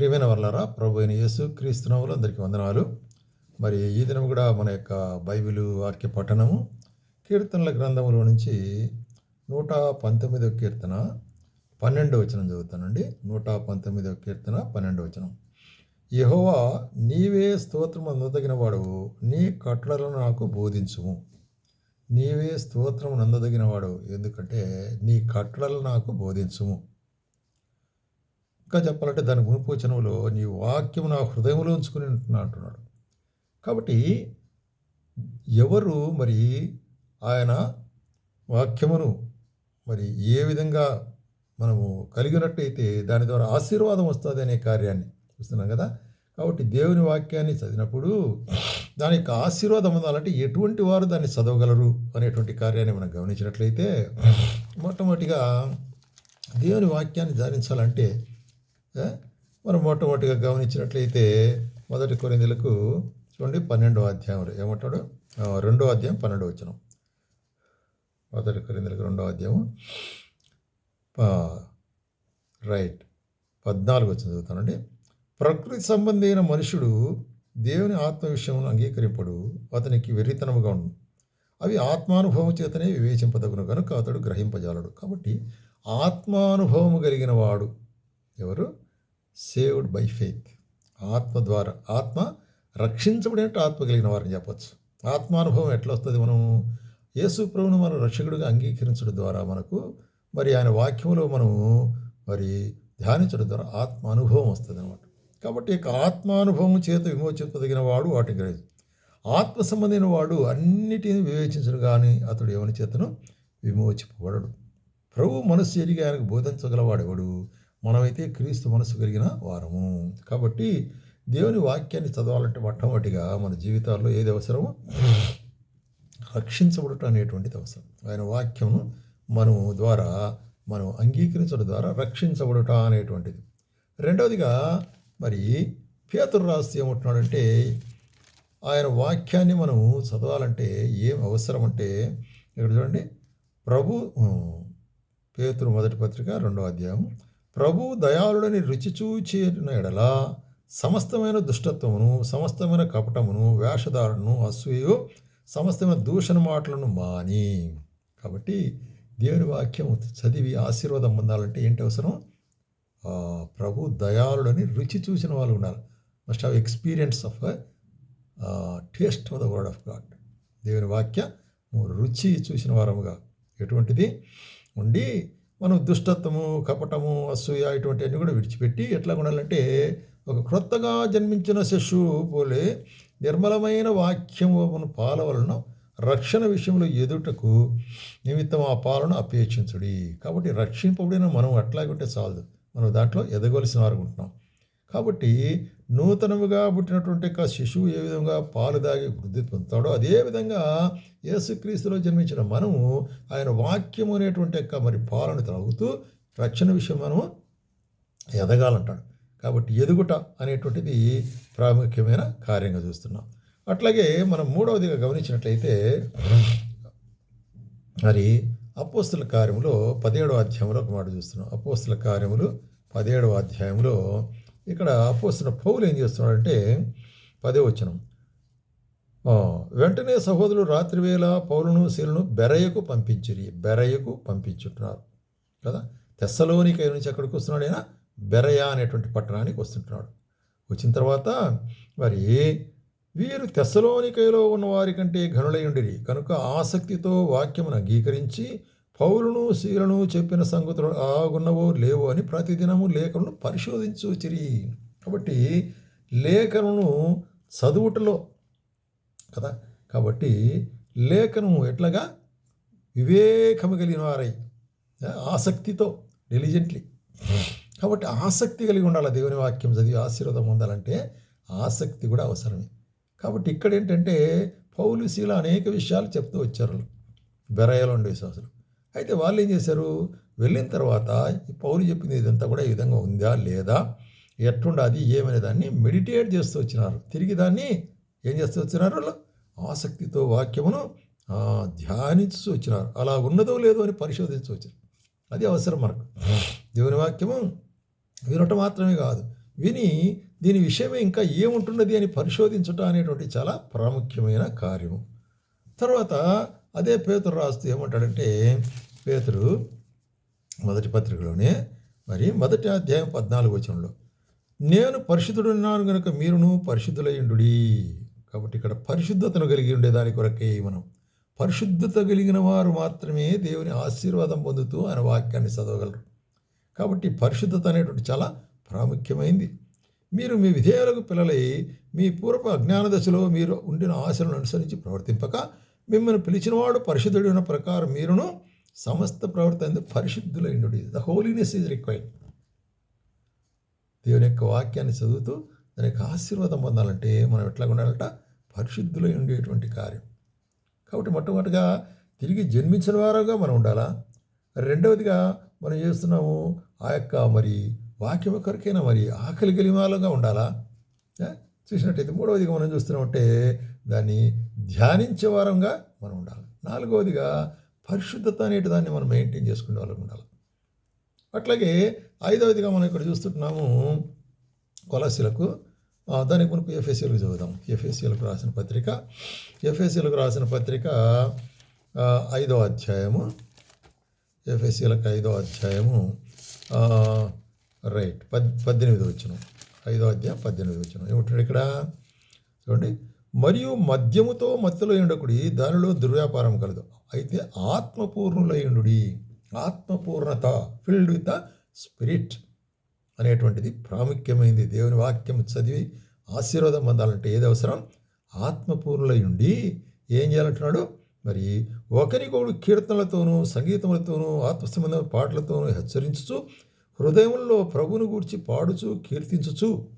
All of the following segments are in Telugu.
ప్రియమైన వర్లారా ప్రభు అయిన యేసు క్రీస్తునవులు అందరికీ వందనాలు. మరి ఈ దినం కూడా మన యొక్క బైబిలు వాక్య పఠనము కీర్తనల గ్రంథములో నుంచి నూట పంతొమ్మిదవ కీర్తన పన్నెండవ వచనం చదువుతానండి. నూట పంతొమ్మిదవ కీర్తన పన్నెండవ వచనం. యహోవా నీవే స్తోత్రం అందదగిన వాడు నీ కట్టడలను నాకు బోధించుము. నీవే స్తోత్రం నందదగిన వాడు ఎందుకంటే నీ కట్టడలు నాకు బోధించుము. ఇంకా చెప్పాలంటే దాని గుణపూచనంలో నీ వాక్యం నా హృదయంలో ఉంచుకుని ఉంటున్నా అంటున్నాడు. కాబట్టి ఎవరు మరి ఆయన వాక్యమును మరి ఏ విధంగా మనము కలిగినట్టయితే దాని ద్వారా ఆశీర్వాదం వస్తుంది అనే కార్యాన్ని చూస్తున్నాం కదా. కాబట్టి దేవుని వాక్యాన్ని చదివినప్పుడు దాని యొక్క ఆశీర్వాదం ఉండాలంటే ఎటువంటి వారు దాన్ని చదవగలరు అనేటువంటి కార్యాన్ని మనం గమనించినట్లయితే మొట్టమొదటిగా దేవుని వాక్యాన్ని ధ్యానించాలంటే మనం మొట్టమొదటిగా గమనించినట్లయితే మొదటి కొరిందులకు చూడండి పన్నెండో అధ్యాయంలో ఏమంటాడు? రెండో అధ్యాయం పన్నెండో వచ్చిన మొదటి కొరిందులకు రెండో అధ్యాయం. రైట్. పద్నాలుగు వచ్చిన చదువుతానండి. ప్రకృతి సంబంధమైన మనుషుడు దేవుని ఆత్మ విషయంలో అంగీకరింపడు అతనికి వెర్రితనముగా ఉండు. అవి ఆత్మానుభవం చేతనే వివేచింపదగును కనుక అతడు గ్రహింపజాలడు. కాబట్టి ఆత్మానుభవము కలిగిన వాడు ఎవరు? సేవ్డ్ బై ఫెయిత్ ఆత్మ ద్వారా ఆత్మ రక్షించబడినట్టు ఆత్మ కలిగిన వారిని చెప్పచ్చు. ఆత్మానుభవం ఎట్లా వస్తుంది మనం యేసు ప్రభువును మనం రక్షకుడిగా అంగీకరించడం ద్వారా మనకు మరి ఆయన వాక్యంలో మనము మరి ధ్యానించడం ద్వారా ఆత్మ అనుభవం వస్తుంది అనమాట కాబట్టి ఇక ఆత్మానుభవం చేత విమోచింపదగిన వాడు వాటి గ్రహించు ఆత్మ సంబంధమైన వాడు అన్నిటిని వివేచించడు కానీ అతడు ఎవరి చేతను విమోచింపబడడు. ప్రభు మనస్సు ఎరిగి ఆయనకు బోధించగలవాడెవడు? మనమైతే క్రీస్తు మనస్సు కలిగిన వారము. కాబట్టి దేవుని వాక్యాన్ని చదవాలంటే మొట్టమొదటిగా మన జీవితాల్లో ఏది అవసరమో రక్షించబడటం అనేటువంటిది అవసరం. ఆయన వాక్యమును మనము ద్వారా మనం అంగీకరించడం ద్వారా రక్షించబడట అనేటువంటిది. రెండవదిగా మరి పేతురు రాస్తే ఏమంటున్నాడంటే ఆయన వాక్యాన్ని మనం చదవాలంటే ఏం అవసరం అంటే ఇక్కడ చూడండి ప్రభు పేతురు మొదటి పత్రిక రెండో అధ్యాయం ప్రభు దయాళుడని రుచి చూచిన ఎడల సమస్తమైన దుష్టత్వమును సమస్తమైన కపటమును వేషధారణను అసూయు సమస్తమైన దూషణ మాటలను మాని. కాబట్టి దేవుని వాక్యం చదివి ఆశీర్వాదం పొందాలంటే ఏంటి అవసరం? ప్రభు దయాళుడని రుచి చూసిన వాళ్ళు ఉండాలి must have experience of taste of the word of God దేవుని వాక్య రుచి చూసిన వారముగా ఎటువంటిది? ఉండి మనం దుష్టత్వము కపటము అసూయ ఇటువంటివన్నీ కూడా విడిచిపెట్టి ఎట్లా ఉండాలంటే ఒక క్రొత్తగా జన్మించిన శిశువు పోలే నిర్మలమైన వాక్యము పాలవలను రక్షణ విషయంలో ఎదుటకు నిమిత్తం ఆ పాలను అపేక్షించుడి. కాబట్టి రక్షింపబడిన మనం అట్లాగుంటే చాలదు. మనం దాంట్లో ఎదగవలసిన వారు ఉంటున్నాం. కాబట్టి నూతనముగా పుట్టినటువంటి ఒక శిశువు ఏ విధంగా పాలు దాగి వృద్ధి పొందుతాడో అదే విధంగా యేసుక్రీస్తులో జన్మించిన మనము ఆయన వాక్యము అనేటువంటి యొక్క మరి పాలను త్రాగుతూ రక్షణ విషయం మనము ఎదగాలంటాడు. కాబట్టి ఎదుగుట అనేటువంటిది ప్రాముఖ్యమైన కార్యంగా చూస్తున్నాం. అట్లాగే మనం మూడవదిగా గమనించినట్లయితే మరి అపోస్తుల కార్యములో పదిహేడవ అధ్యాయంలో ఒక మాట చూస్తున్నాం. అపోస్తుల కార్యములు పదిహేడవ అధ్యాయంలో ఇక్కడ అపోసిన పౌలు ఏం చేస్తున్నాడంటే పదే వచనం. వెంటనే సహోదరులు రాత్రివేళ పౌలను శీలను బెరయకు పంపించిరి బెరయకు పంపించుంటున్నారు కదా? తెస్సలోనికై నుంచి ఎక్కడికి వస్తున్నాడు అయినా బెరయ అనేటువంటి పట్టణానికి వస్తుంటున్నాడు. వచ్చిన తర్వాత మరి వీరు తెస్సలోనికైలో ఉన్న వారి కంటే ఘనులై ఉండిరి. కనుక ఆసక్తితో వాక్యమును అంగీకరించి పౌలును శీలను చెప్పిన సంగతులు ఆగున్నవో లేవో అని ప్రతిదినము లేఖలను పరిశోధించుచిరి కాబట్టి లేఖను చదువుటలో కదా? కాబట్టి లేఖను ఎట్లాగా? వివేకము కలిగిన వారై. ఆసక్తితో డెలిజెంట్లీ కాబట్టి ఆసక్తి కలిగి ఉండాలి దేవుని వాక్యం చదివి ఆశీర్వాదం పొందాలంటే ఆసక్తి కూడా అవసరమే. కాబట్టి ఇక్కడ ఏంటంటే పౌలు శీల అనేక విషయాలు చెప్తూ వచ్చారు. వాళ్ళు. బెరయలో ఉండే విశ్వాసులు. అయితే వాళ్ళు ఏం చేశారు? వెళ్ళిన తర్వాత ఈ పౌలు చెప్పింది ఇదంతా కూడా ఈ విధంగా ఉందా? లేదా? ఎట్లుండాది? ఏమనే దాన్ని మెడిటేట్ చేస్తూ వచ్చినారు. తిరిగి దాన్ని ఏం చేస్తూ వచ్చినారు వాళ్ళు? ఆసక్తితో వాక్యమును ధ్యానిస్తూ వచ్చినారు. అలా ఉన్నదో లేదో అని పరిశోధిస్తూ వచ్చారు అది అవసరం మనకు. దేవుని వాక్యము వినటం మాత్రమే కాదు. విని దీని విషయమే ఇంకా ఏముంటున్నది అని పరిశోధించటం అనేటువంటి చాలా ప్రాముఖ్యమైన కార్యము. తర్వాత అదే పేతురు రాస్తూ ఏమంటాడంటే పేతురు మొదటి పత్రికలోనే మరి మొదటి అధ్యాయం పద్నాలుగు వచనంలో నేను పరిశుద్ధుడున్నాను కనుక మీరును పరిశుద్ధులయ్యుండుడి కాబట్టి ఇక్కడ పరిశుద్ధతను కలిగి ఉండే దాని కొరకే మనం. పరిశుద్ధత కలిగిన వారు మాత్రమే దేవుని ఆశీర్వాదం పొందుతూ ఆయన వాక్యాన్ని చదవగలరు. కాబట్టి పరిశుద్ధత అనేటువంటి చాలా ప్రాముఖ్యమైంది. మీరు మీ విధేయులకు పిల్లలై మీ పూర్వపు అజ్ఞాన దశలో మీరు ఉండిన ఆశలను అనుసరించి ప్రవర్తింపక మిమ్మల్ని పిలిచినవాడు పరిశుద్ధుడిన ప్రకారం మీరును సమస్త ప్రవర్తన పరిశుద్ధులైండు ద హోలీనెస్ ఈజ్ రిక్వైర్డ్ దేవుని యొక్క వాక్యాన్ని చదువుతూ దాని యొక్క ఆశీర్వాదం పొందాలంటే మనం ఎట్లా ఉండాలంట? పరిశుద్ధులై ఉండేటువంటి కార్యం. కాబట్టి మొట్టమొదటిగా తిరిగి జన్మించిన వారుగా మనం ఉండాలా? రెండవదిగా మనం చేస్తున్నాము ఆ యొక్క మరి వాక్యం కొరకైనా మరి ఆకలి గలిమాలుగా ఉండాలా? చూసినట్టయితే మూడవదిగా మనం చూస్తున్నామంటే దాన్ని ధ్యానించే వారంగా మనం ఉండాలి. నాలుగవదిగా పరిశుద్ధత అనేటి దాన్ని మనం మెయింటైన్ చేసుకునే వాళ్ళకి ఉండాలి. అట్లాగే ఐదవదిగా మనం ఇక్కడ చూస్తున్నాము కొలసీలకు దానికి మనకు ఎఫ్ఎస్సీలకు చదువుదాం. ఎఫ్ఎస్సీలకు రాసిన పత్రిక ఎఫ్ఎస్సీలకు రాసిన పత్రిక ఐదో అధ్యాయము ఎఫ్ఎస్సీలకు ఐదో అధ్యాయము రైట్ పద్ పద్దెనిమిది వచ్చిన ఐదో అధ్యాయం పద్దెనిమిది వచ్చిన ఏమంటాడు ఇక్కడ? చూడండి. మరియు మద్యముతో మత్తులయుండకుడి దానిలో దుర్వ్యాపారం కలదు. అయితే ఆత్మపూర్ణులయుండుడి. ఆత్మపూర్ణత ఫిల్డ్ విత్ ద స్పిరిట్ అనేటువంటిది ప్రాముఖ్యమైనది దేవుని వాక్యం చదివి ఆశీర్వాదం పొందాలంటే ఏది అవసరం? ఆత్మపూర్ణులయుండి. ఏం చేయాలంటున్నాడు? మరి ఒకరికొకడు కీర్తనలతోనూ సంగీతములతోనూ ఆత్మసంబంధమైన పాటలతోనూ హెచ్చరించుచు హృదయంలో ప్రభుని గూర్చి పాడుచు కీర్తించుచు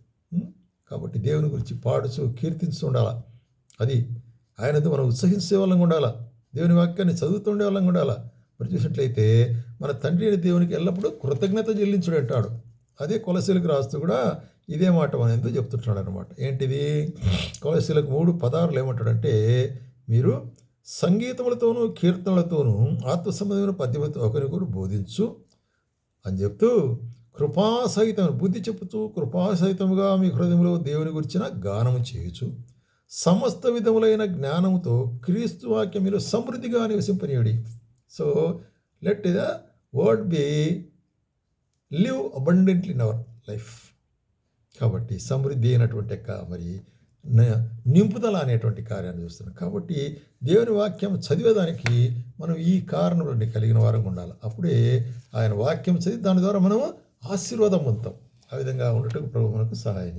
కాబట్టి దేవుని గురించి పాడుచు కీర్తించు ఉండాలా? అది ఆయనతో మనం ఉత్సహించే వాళ్ళం ఉండాలా? దేవుని వాక్యాన్ని చదువుతుండే వాళ్ళం ఉండాలా? మరి చూసినట్లయితే మన తండ్రి అయిన దేవునికి ఎల్లప్పుడూ కృతజ్ఞత చెల్లించుడు అంటాడు. అదే కొలసీలకు రాస్తూ కూడా ఇదే మాట మన ఎందుకు అనమాట ఏంటిది? కొలసీలకు మూడు పదార్లు ఏమంటాడంటే మీరు సంగీతములతోనూ కీర్తనలతోనూ ఆత్మ సంబంధమైన పద్యములతో ఒకరికొకరు బోధించు అని చెప్తూ కృపాసహితం బుద్ధి చెప్పుతూ కృపాసహితముగా మీ హృదయంలో దేవుని గురించిన గానము చేయొచ్చు సమస్త విధములైన జ్ఞానముతో క్రీస్తు వాక్యం మీరు సమృద్ధిగా నివసింపనీయుడి. So let the word be live abundantly in our life కాబట్టి సమృద్ధి అయినటువంటి యొక్క మరి న- నింపుదల అనేటువంటి కార్యాన్ని చూస్తున్నాం. కాబట్టి దేవుని వాక్యం చదివేదానికి మనం ఈ కారణంలో కలిగిన వారం ఉండాలి. అప్పుడే ఆయన వాక్యం చదివి దాని ద్వారా మనము ఆశీర్వాదం పొందుతాం. ఆ విధంగా ఉండటం ప్రభు మనకు సహాయం